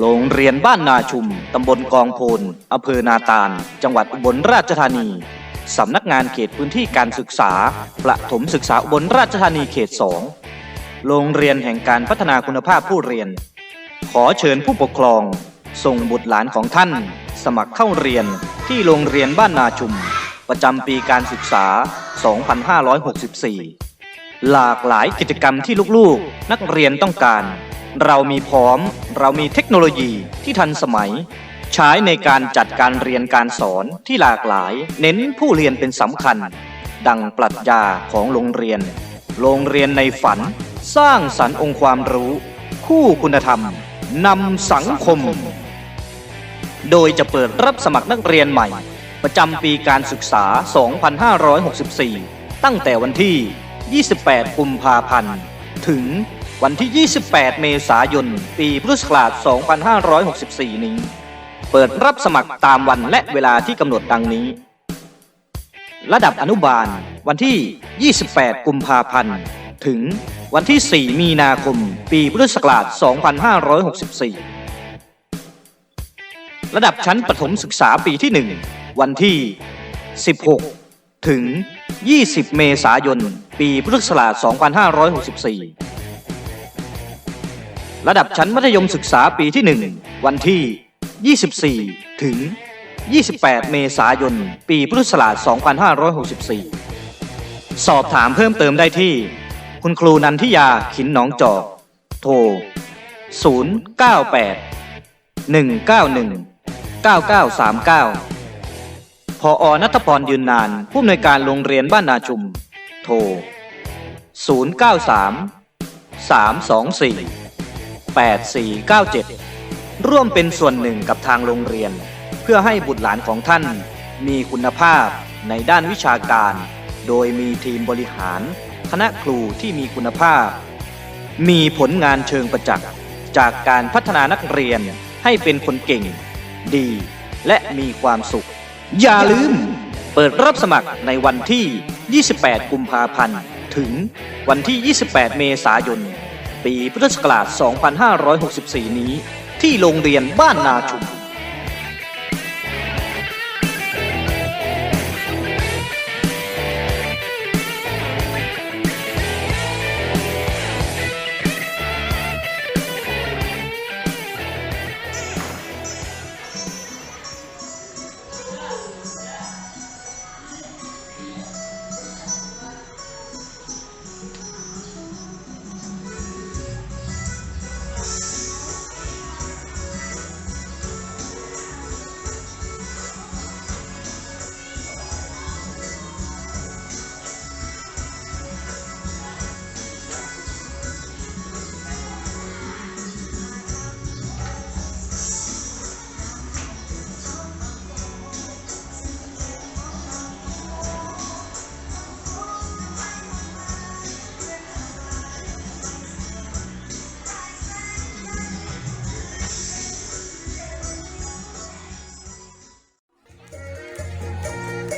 โรงเรียนบ้านนาชุม ตำบลกองโพนอำเภอนาตาล จังหวัดอุบลราชธานี สำนักงานเขตพื้นที่การศึกษา ประถมศึกษาอุบลราชธานีเขต 2 โรงเรียนแห่งการพัฒนาคุณภาพผู้เรียน ขอเชิญผู้ปกครอง ส่งบุตรหลานของท่าน สมัครเข้าเรียนที่โรงเรียนบ้านนาชุม ประจำปีการศึกษา 2564 หลากหลายกิจกรรมที่ลูกๆ นักเรียนต้องการ เรามีพร้อม เรามีเทคโนโลยีที่ทันสมัย ใช้ในการจัดการเรียนการสอนที่หลากหลาย เน้นผู้เรียนเป็นสำคัญ ดังปรัชญาของโรงเรียน โรงเรียนในฝัน สร้างสรรค์องค์ความรู้ คู่คุณธรรมนำสังคม โดยจะเปิดรับสมัครนักเรียนใหม่ ประจำปีการศึกษา 2564 ตั้งแต่วันที่ 28 กุมภาพันธ์ ถึง วันที่ 28 เมษายน ปีพุทธศักราช 2564 นี้ เปิดรับสมัครตามวันและเวลาที่กำหนดดังนี้ ระดับอนุบาล วันที่ 28 กุมภาพันธ์ ถึงวันที่ 4 มีนาคม ปีพุทธศักราช 2564 ระดับชั้นประถมศึกษาปีที่ 1 วันที่ 16 ถึง 20 เมษายน ปีพุทธศักราช 2564 ระดับชั้นมัธยมศึกษาปีที่ 1 วันที่ 24 ถึง 28 เมษายน ปีพุทธศักราช 2564 สอบถามเพิ่มเติมได้ที่ คุณครูนันทิยาขินหนองจอก โทร 098 191 9939 พออนัทพรยืนนาน ผู้อำนวยการโรงเรียนบ้านนาชุม โทร 093 324 8497 ร่วมเป็นส่วนหนึ่งกับทางโรงเรียน เพื่อให้บุตรหลานของท่านมีคุณภาพในด้านวิชาการ โดยมีทีมบริหาร คณะครูที่มีคุณภาพ มีผลงานเชิงประจักษ์ จากการพัฒนานักเรียนให้เป็นคนเก่ง ดี และมีความสุข อย่าลืม เปิดรับสมัครในวันที่ 28 กุมภาพันธ์ ถึงวันที่ 28 เมษายน ปีพุทธศักราช 2564 นี้ ที่โรงเรียนบ้านนาชุม Yeah.